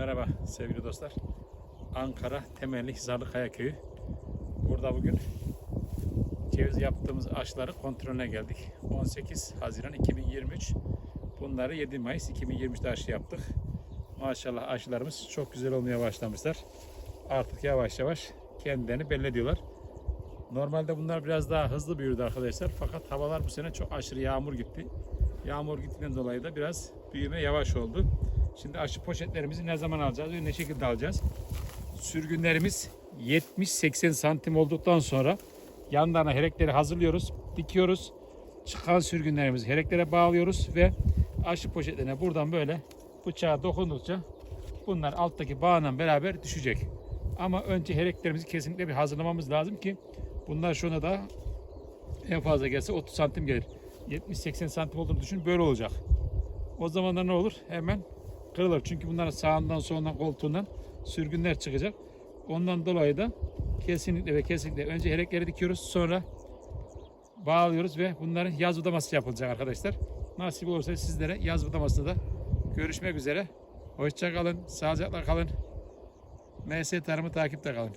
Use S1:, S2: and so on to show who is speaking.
S1: Merhaba sevgili dostlar. Ankara Temelli Hizarlı Kaya Köyü. Burada bugün ceviz yaptığımız aşıları kontrolüne geldik. 18 Haziran 2023. Bunları 7 Mayıs 2023'te aşı yaptık. Maşallah aşılarımız çok güzel olmaya başlamışlar. Artık yavaş yavaş kendilerini belli ediyorlar. Normalde bunlar biraz daha hızlı büyürdü arkadaşlar. Fakat havalar bu sene çok aşırı yağmur gitti. Yağmur gittiğinden dolayı da biraz büyüme yavaş oldu. Şimdi aşı poşetlerimizi ne zaman alacağız ve ne şekilde alacağız? Sürgünlerimiz 70-80 santim olduktan sonra yanlarına herekleri hazırlıyoruz, dikiyoruz. Çıkan sürgünlerimizi hereklere bağlıyoruz ve aşı poşetlerine buradan böyle bıçağa dokundukça bunlar alttaki bağla beraber düşecek. Ama önce hereklerimizi kesinlikle bir hazırlamamız lazım ki bunlar şuna da en fazla gelse 30 santim gelir. 70-80 santim olduğunu düşün böyle olacak. O zaman da ne olur? Hemen kırılır. Çünkü bunların sağından solundan koltuğundan sürgünler çıkacak. Ondan dolayı da kesinlikle ve kesinlikle önce herekleri dikiyoruz. Sonra bağlıyoruz ve bunların yaz budaması yapılacak arkadaşlar. Nasip olursa sizlere yaz budamasında da görüşmek üzere. Hoşça kalın, sağlıcakla kalın. MS Tarım'ı takipte kalın.